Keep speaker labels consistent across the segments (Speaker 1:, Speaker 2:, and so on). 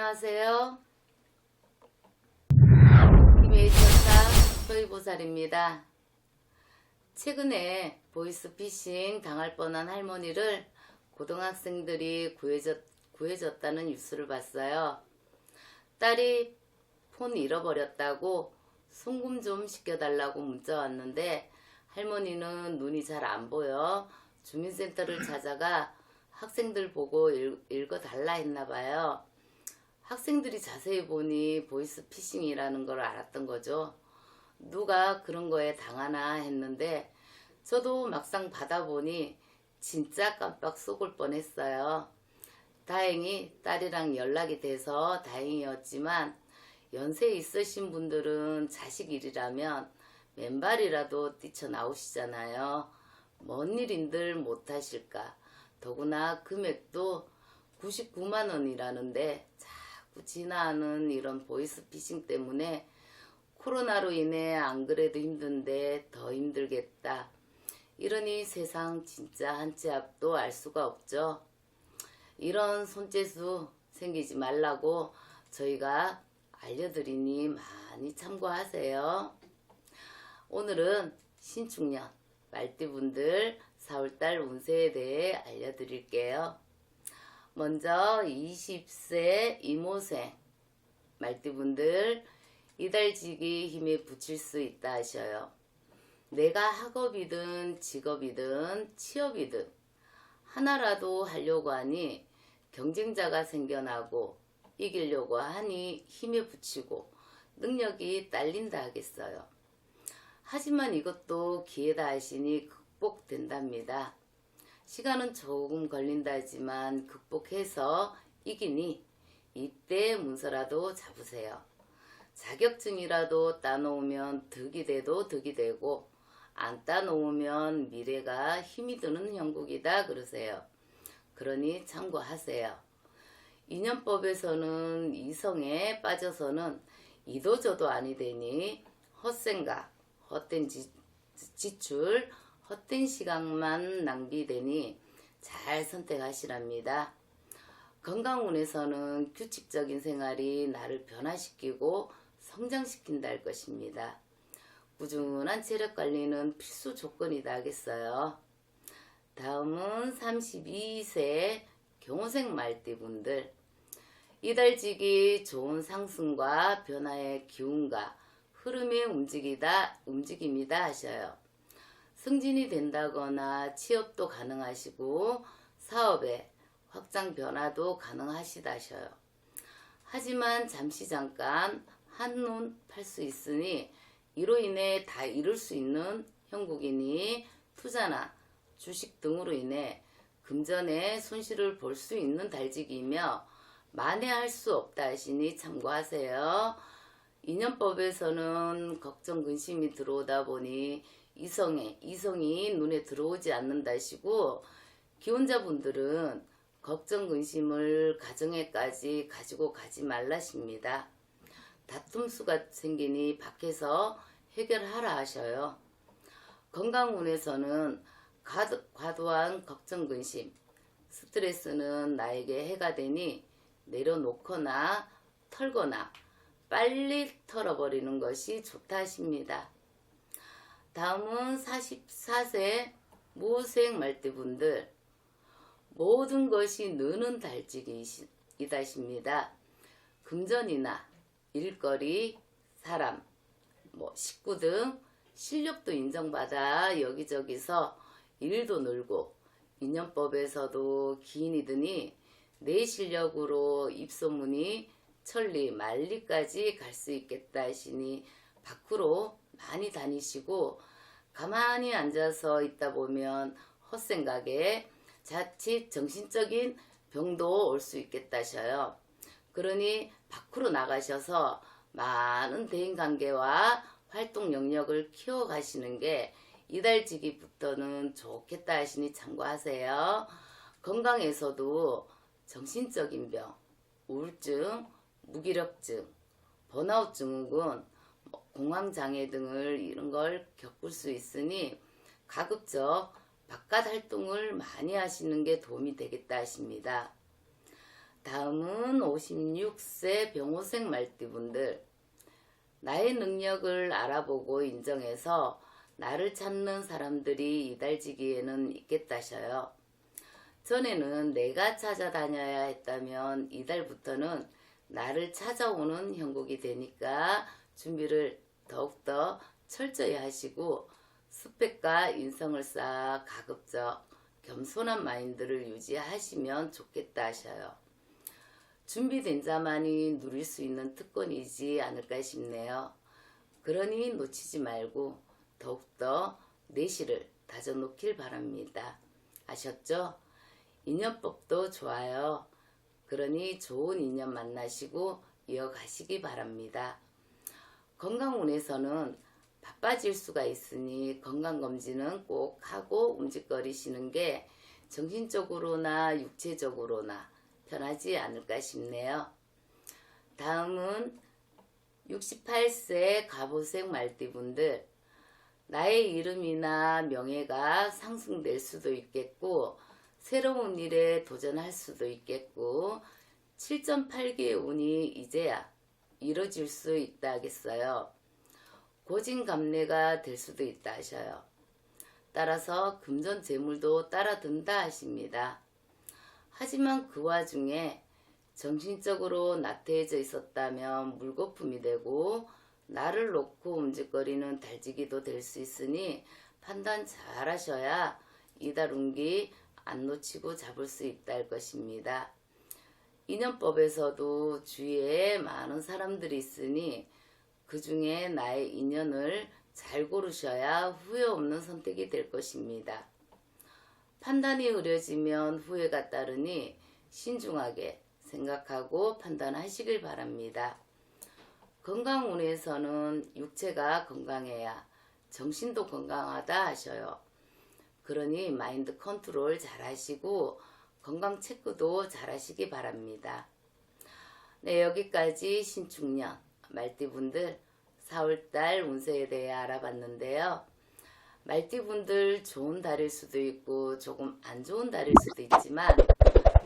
Speaker 1: 안녕하세요. 김혜희 천사 소희보살입니다. 최근에 보이스피싱 당할 뻔한 할머니를 고등학생들이 구해줬, 구해줬다는 뉴스를 봤어요. 딸이 폰 잃어버렸다고 송금 좀 시켜달라고 문자 왔는데 할머니는 눈이 잘 안 보여 주민센터를 찾아가 학생들 보고 읽, 읽어달라 했나 봐요. 학생들이 자세히 보니 보이스 피싱이라는 걸 알았던 거죠. 누가 그런 거에 당하나 했는데 저도 막상 받아보니 진짜 깜빡 속을 뻔했어요. 다행히 딸이랑 연락이 돼서 다행이었지만 연세 있으신 분들은 자식 일이라면 맨발이라도 뛰쳐나오시잖아요. 뭔 일인들 못하실까. 더구나 금액도 99만 원이라는데 자꾸 지나는 이런 보이스피싱 때문에 코로나로 인해 안 그래도 힘든데 더 힘들겠다. 이러니 세상 진짜 한 치 앞도 알 수가 없죠. 이런 손재수 생기지 말라고 저희가 알려드리니 많이 참고하세요. 오늘은 신축년 말띠분들 4월달 운세에 대해 알려드릴게요. 먼저 20세 이모생 말띠분들 이달지기 힘에 붙일 수 있다 하셔요. 내가 학업이든 직업이든 취업이든 하나라도 하려고 하니 경쟁자가 생겨나고 이기려고 하니 힘에 붙이고 능력이 딸린다 하겠어요. 하지만 이것도 기회다 하시니 극복된답니다. 시간은 조금 걸린다 하지만 극복해서 이기니 이때 문서라도 잡으세요. 자격증이라도 따놓으면 득이 돼도 득이 되고 안 따놓으면 미래가 힘이 드는 형국이다 그러세요. 그러니 참고하세요. 인연법에서는 이성에 빠져서는 이도저도 아니 되니 헛생각, 헛된 지, 지출, 헛된 시간만 낭비되니 잘 선택하시랍니다. 건강운에서는 규칙적인 생활이 나를 변화시키고 성장시킨다 할 것입니다. 꾸준한 체력 관리는 필수 조건이다 하겠어요. 다음은 32세 경호생 말띠분들. 이달지기 좋은 상승과 변화의 기운과 흐름의 움직이다, 움직임이다 하셔요. 승진이 된다거나 취업도 가능하시고 사업에 확장 변화도 가능하시다 하셔요. 하지만 잠시 잠깐 한눈 팔 수 있으니 이로 인해 다 잃을 수 있는 형국이니 투자나 주식 등으로 인해 금전의 손실을 볼 수 있는 달지기이며 만회할 수 없다 하시니 참고하세요. 인연법에서는 걱정 근심이 들어오다 보니 이성에 이성이 눈에 들어오지 않는다 하시고 기혼자분들은 걱정 근심을 가정에까지 가지고 가지 말라십니다. 다툼수가 생기니 밖에서 해결하라 하셔요. 건강운에서는 과도, 과도한 걱정 근심, 스트레스는 나에게 해가 되니 내려놓거나 털거나 빨리 털어버리는 것이 좋다 하십니다. 다음은 44세 모생 말띠분들 모든 것이 느는 달지기이다십니다. 금전이나 일거리, 사람, 뭐 식구 등 실력도 인정받아 여기저기서 일도 늘고 인연법에서도 기인이 드니 내 실력으로 입소문이 천리 만리까지 갈 수 있겠다 하시니 밖으로 많이 다니시고 가만히 앉아서 있다 보면 헛생각에 자칫 정신적인 병도 올 수 있겠다 하셔요. 그러니 밖으로 나가셔서 많은 대인관계와 활동 영역을 키워가시는 게 이달지기부터는 좋겠다 하시니 참고하세요. 건강에서도 정신적인 병, 우울증, 무기력증, 번아웃 증후군, 뭐 공황장애 등을 이런 걸 겪을 수 있으니 가급적 바깥 활동을 많이 하시는 게 도움이 되겠다 하십니다. 다음은 56세 병호생 말띠분들. 나의 능력을 알아보고 인정해서 나를 찾는 사람들이 이달지기에는 있겠다셔요. 전에는 내가 찾아다녀야 했다면 이달부터는 나를 찾아오는 형국이 되니까 준비를 더욱더 철저히 하시고 스펙과 인성을 쌓아 가급적 겸손한 마인드를 유지하시면 좋겠다 하셔요. 준비된 자만이 누릴 수 있는 특권이지 않을까 싶네요. 그러니 놓치지 말고 더욱더 내실을 다져놓길 바랍니다. 아셨죠? 인연법도 좋아요. 그러니 좋은 인연 만나시고 이어가시기 바랍니다. 건강운에서는 바빠질 수가 있으니 건강검진은 꼭 하고 움직거리시는 게 정신적으로나 육체적으로나 편하지 않을까 싶네요. 다음은 68세 갑오색 말띠분들 나의 이름이나 명예가 상승될 수도 있겠고 새로운 일에 도전할 수도 있겠고 7.8개의 운이 이제야 이뤄질 수 있다 하겠어요. 고진감래가 될 수도 있다 하셔요. 따라서 금전 재물도 따라든다 하십니다. 하지만 그 와중에 정신적으로 나태해져 있었다면 물거품이 되고 나를 놓고 움직거리는 달지기도 될 수 있으니 판단 잘 하셔야 이달 운기 안 놓치고 잡을 수 있다 할 것입니다. 인연법에서도 주위에 많은 사람들이 있으니 그 중에 나의 인연을 잘 고르셔야 후회 없는 선택이 될 것입니다. 판단이 의려지면 후회가 따르니 신중하게 생각하고 판단하시길 바랍니다. 건강운에서는 육체가 건강해야 정신도 건강하다 하셔요. 그러니 마인드 컨트롤 잘 하시고 건강 체크도 잘 하시기 바랍니다. 네, 여기까지 신축년 말띠분들 4월달 운세에 대해 알아봤는데요. 말띠분들 좋은 달일 수도 있고 조금 안 좋은 달일 수도 있지만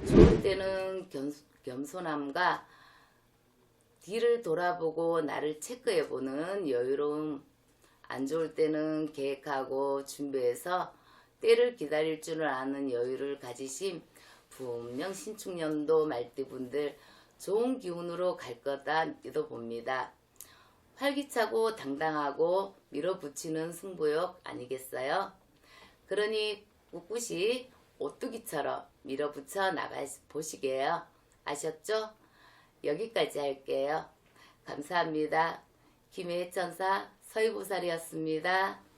Speaker 1: 좋을 때는 겸, 겸손함과 뒤를 돌아보고 나를 체크해보는 여유로움 안 좋을 때는 계획하고 준비해서 때를 기다릴 줄 아는 여유를 가지심 분명 신축년도 말띠분들 좋은 기운으로 갈 거다 믿어봅니다. 활기차고 당당하고 밀어붙이는 승부욕 아니겠어요? 그러니 꿋꿋이 오뚜기처럼 밀어붙여 나가 보시게요. 아셨죠? 여기까지 할게요. 감사합니다. 김혜천사 서희보살이었습니다.